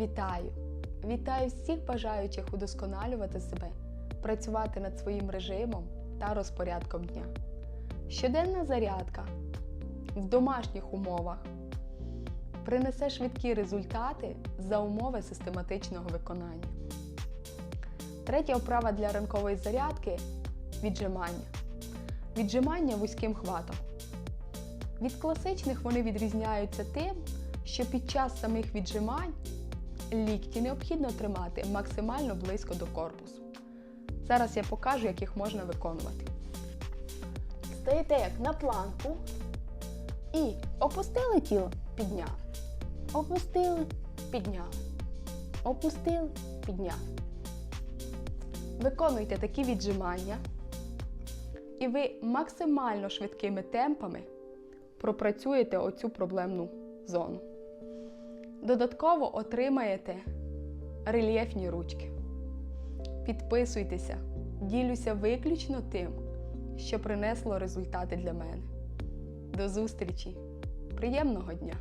Вітаю! Вітаю всіх бажаючих удосконалювати себе, працювати над своїм режимом та розпорядком дня. Щоденна зарядка в домашніх умовах принесе швидкі результати за умови систематичного виконання. Третя вправа для ранкової зарядки віджимання. Віджимання вузьким хватом. Від класичних вони відрізняються тим, що під час самих віджимань лікті необхідно тримати максимально близько до корпусу. Зараз я покажу, як їх можна виконувати. Стаєте як на планку і опустили тіло, підняли. Опустили, підняли. Опустили, підняли. Виконуйте такі віджимання, і ви максимально швидкими темпами пропрацюєте оцю проблемну зону. Додатково отримаєте рельєфні ручки. Підписуйтеся, ділюся виключно тим, що принесло результати для мене. До зустрічі! Приємного дня!